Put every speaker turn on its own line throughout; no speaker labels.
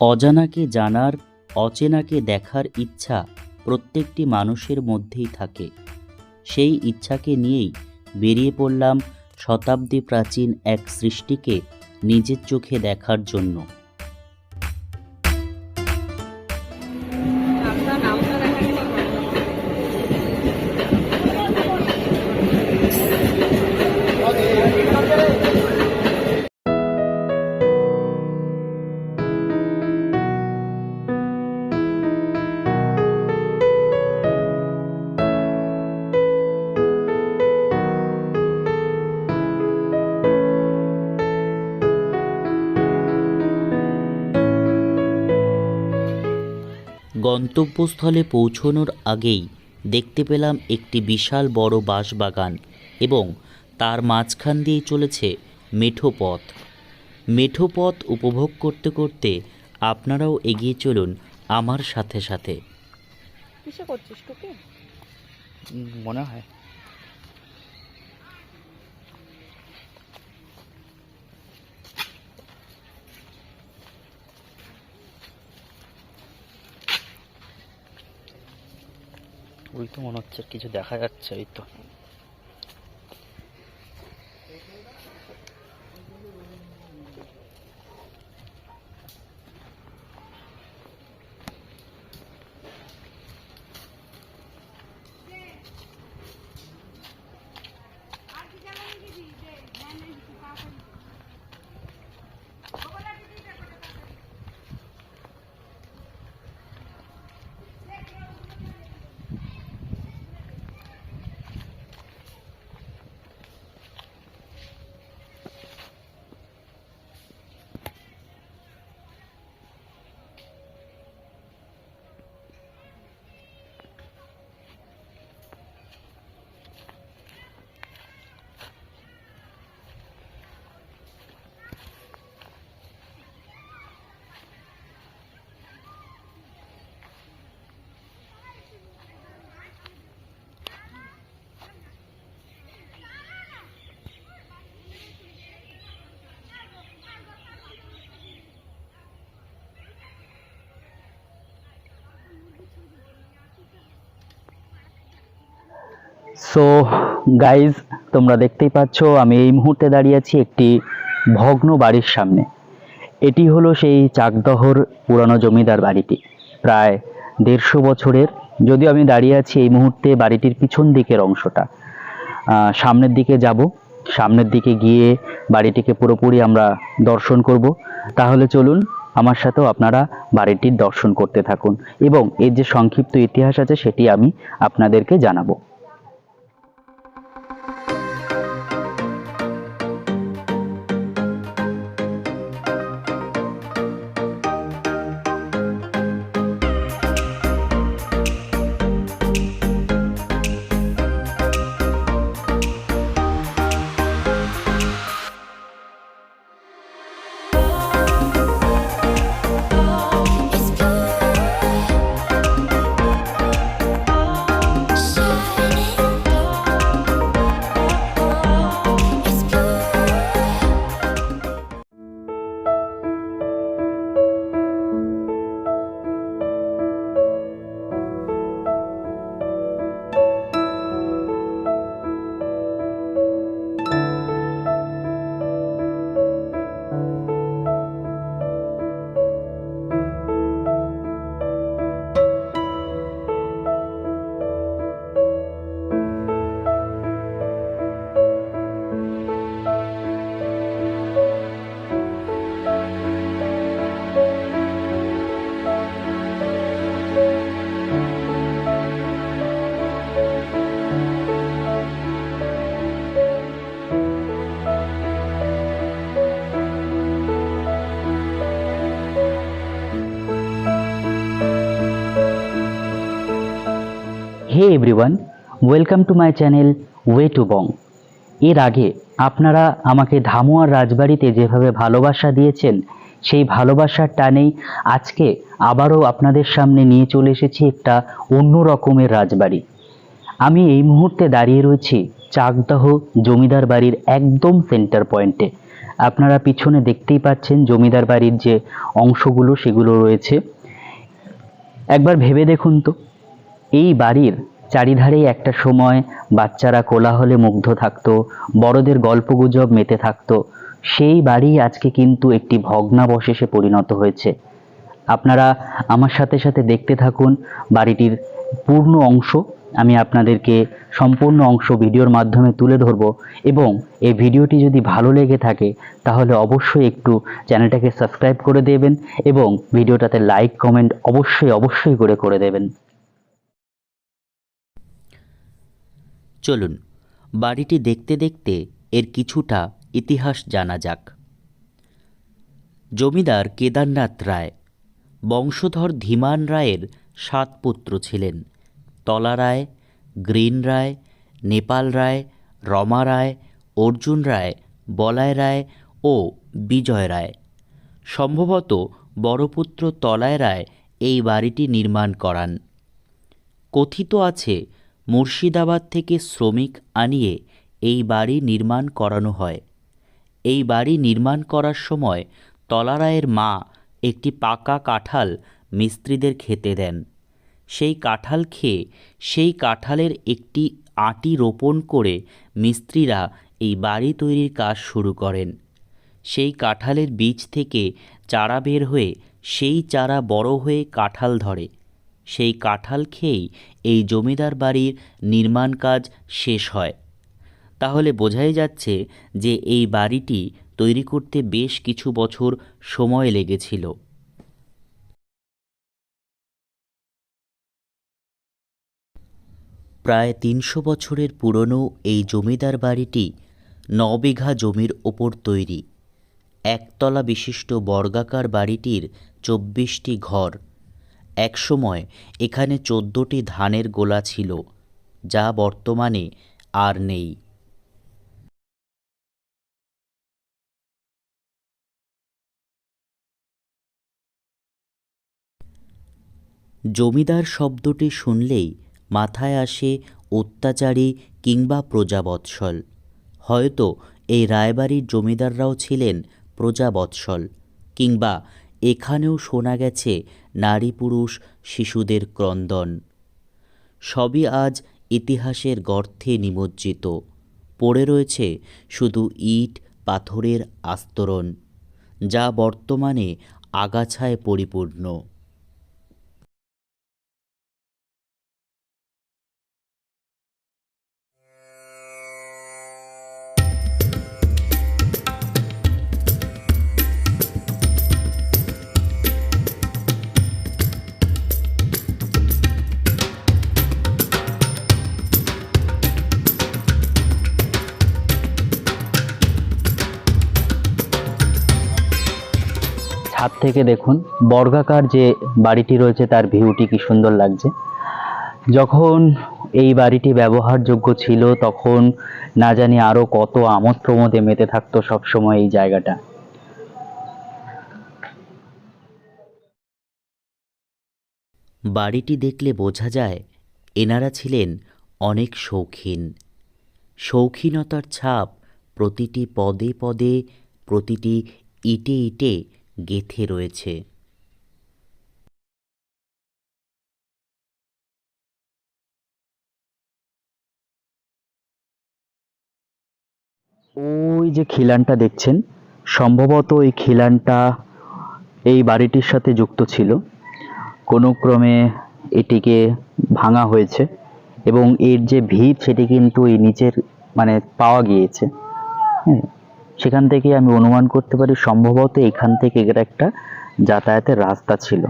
অজানাকে জানার, অচেনাকে দেখার ইচ্ছা প্রত্যেকটি মানুষের মধ্যেই থাকে। সেই ইচ্ছাকে নিয়েই বেরিয়ে পড়লাম শতাব্দী প্রাচীন এক সৃষ্টিকে নিজের চোখে দেখার জন্য। গন্তব্যস্থলে পৌঁছনোর আগেই দেখতে পেলাম একটি বিশাল বড় বাঁশবাগান এবং তার মাঝখান দিয়ে চলেছে মেঠো পথ। মেঠো পথ উপভোগ করতে করতে আপনারাও এগিয়ে চলুন আমার সাথে সাথে।
কিসে করছিস টুকি
মনে হয়। ওই তো মনে হচ্ছে কিছু দেখা যাচ্ছে ওই তো। সো গাইজ তোমরা দেখতেই পাচ্ছ, আমি এই মুহূর্তে দাঁড়িয়ে আছি একটি ভগ্ন বাড়ির সামনে। এটি হলো সেই চাকদহর পুরানো জমিদার বাড়িটি। প্রায় দেড়শো বছরের, যদিও আমি দাঁড়িয়ে আছি এই মুহূর্তে বাড়িটির পিছন দিকের অংশটা। সামনের দিকে যাব, সামনের দিকে গিয়ে বাড়িটিকে পুরোপুরি আমরা দর্শন করব। তাহলে চলুন, আমার সাথেও আপনারা বাড়িটির দর্শন করতে থাকুন। এবং এর যে সংক্ষিপ্ত ইতিহাস আছে, সেটি আমি আপনাদেরকে জানাব। Hey everyone welcome to my channel way to Bong এর আগে আপনারা আমাকে ধামুয়ার রাজবাড়িতে যেভাবে ভালোবাসা দিয়েছেন, সেই ভালোবাসার টানেই আজকে আবারও আপনাদের সামনে নিয়ে চলে এসেছি একটা অন্য রকমের রাজবাড়ি। আমি এই মুহূর্তে দাঁড়িয়ে রয়েছি চাকদহ জমিদার বাড়ির একদম সেন্টার পয়েন্টে আপনারা পিছনে দেখতেই পাচ্ছেন জমিদার বাড়ির যে অংশগুলো, সেগুলো রয়েছে। একবার ভেবে দেখুন তো। এই বাড়ির চারিধারেই একটা সময় বাচ্চারা কোলাহলে মুগ্ধ থাকতো, বড়দের গল্পগুজব মেতে থাকতো। সেই বাড়ি আজকে কিন্তু একটি ভগ্নাবশেষে পরিণত হয়েছে। আপনারা আমার সাথে সাথে দেখতে থাকুন বাড়িটির পূর্ণ অংশ। আমি আপনাদেরকে সম্পূর্ণ অংশ ভিডিওর মাধ্যমে তুলে ধরব এবং এই ভিডিওটি যদি ভালো লেগে থাকে, তাহলে অবশ্যই একটু চ্যানেলটাকে সাবস্ক্রাইব করে দেবেন এবং ভিডিওটাতে লাইক, কমেন্ট অবশ্যই অবশ্যই করে করে দেবেন।
চলুন, বাড়িটি দেখতে দেখতে এর কিছুটা ইতিহাস জানা যাক। জমিদার কেদারনাথ রায়, বংশধর ধীমান রায়ের সাত পুত্র ছিলেন, তলা রায়, গ্রিন রায়, নেপাল রায়, রমা রায়, অর্জুন রায় বলায় রায় ও বিজয় রায়। সম্ভবত বড় পুত্র তলায় রায় এই বাড়িটি নির্মাণ করান। কথিত আছে মুর্শিদাবাদ থেকে শ্রমিক আনিয়ে এই বাড়ি নির্মাণ করানো হয়। এই বাড়ি নির্মাণ করার সময় তলারায়ের মা একটি পাকা কাঁঠাল মিস্ত্রিদের খেতে দেন। সেই কাঁঠাল খেয়ে সেই কাঁঠালের একটি আটি রোপণ করে মিস্ত্রিরা এই বাড়ি তৈরির কাজ শুরু করেন। সেই কাঁঠালের বীজ থেকে চারা বের হয়ে সেই চারা বড় হয়ে কাঁঠাল ধরে। সেই কাঁঠাল খেয়েই এই জমিদার বাড়ির নির্মাণ কাজ শেষ হয়। তাহলে বোঝাই যাচ্ছে যে এই বাড়িটি তৈরি করতে বেশ কিছু বছর সময় লেগেছিল। প্রায় তিনশো বছরের পুরনো এই জমিদার বাড়িটি বিঘা জমির ওপর তৈরি। একতলা বিশিষ্ট বর্গাকার বাড়িটির চব্বিশটি ঘর। একসময় এখানে চোদ্দোটি ধানের গোলা ছিল, যা বর্তমানে আর নেই। জমিদার শব্দটি শুনলেই মাথায় আসে অত্যাচারী কিংবা প্রজাবৎসল। হয়তো এই রায়বাড়ির জমিদাররাও ছিলেন প্রজাবৎসল কিংবা এখানেও শোনা গেছে নারী পুরুষ শিশুদের ক্রন্দন। সবই আজ ইতিহাসের গর্থে নিমজ্জিত। পড়ে রয়েছে শুধু ইট, পাথরের আস্তরণ, যা বর্তমানে আগাছায় পরিপূর্ণ।
থেকে দেখুন, বর্গাকার যে বাড়িটি রয়েছে তার ভিউটি কি সুন্দর লাগছে। যখন এই বাড়িটি ব্যবহারযোগ্য ছিল, তখন না জানি আরও কত আমোদ প্রমোদে মেতে থাকতো সবসময় এই জায়গাটা।
বাড়িটি দেখলে বোঝা যায়, এনারা ছিলেন অনেক শৌখিন। শৌখিনতার ছাপ প্রতিটি পদে পদে, প্রতিটি ইটে ইটে গেথে রয়েছে।
ওই যে খিলানটা দেখছেন, সম্ভবত এই খিলানটা এই বাড়িটির সাথে যুক্ত ছিল। কোনো ক্রমে এটিকে ভাঙা হয়েছে এবং এর যে ভিত সেটি কিন্তু এই নিচের মানে পাওয়া গিয়েছে। হ্যাঁ সেখান থেকে আমি অনুমান করতে পারি সম্ভবত এখান থেকে এর একটা যাতায়াতের রাস্তা ছিল।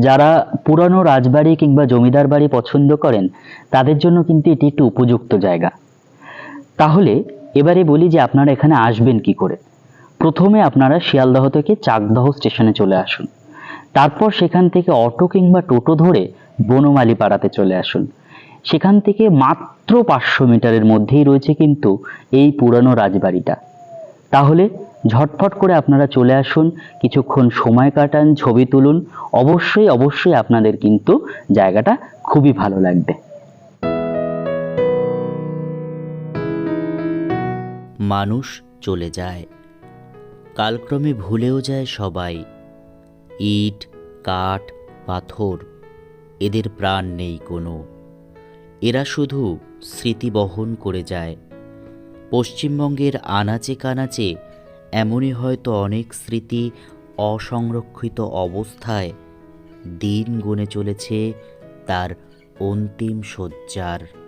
যারা পুরানো রাজবাড়ি কিংবা জমিদার বাড়ি পছন্দ করেন, তাদের জন্য কিন্তু এটি একটি উপযুক্ত জায়গা। তাহলে এবারে বলি যে আপনারা এখানে আসবেন কি করে? প্রথমে আপনারা শিয়ালদহ থেকে চাকদহ স্টেশনে চলে আসুন। তারপর সেখান থেকে অটো কিংবা টোটো ধরে বনমালী পাড়াতে চলে আসুন। সেখান থেকে মাত্র পাঁচশো মিটারের মধ্যেই রয়েছে কিন্তু এই পুরানো রাজবাড়িটা। তাহলে ঝটফট করে আপনারা চলে আসুন, কিছুক্ষণ সময় কাটান, ছবি তুলুন। অবশ্যই অবশ্যই আপনাদের কিন্তু জায়গাটা খুবই ভালো লাগবে।
মানুষ চলে যায়, কালক্রমে ভুলেও যায় সবাই। ইট, কাঠ, পাথর, এদের প্রাণ নেই কোনো। এরা শুধু স্মৃতি বহন করে যায়। পশ্চিমবঙ্গের আনাচে কানাচে এমনই হয়তো অনেক স্মৃতি অসংরক্ষিত অবস্থায় দিন গুনে চলেছে তার অন্তিম শয্যার।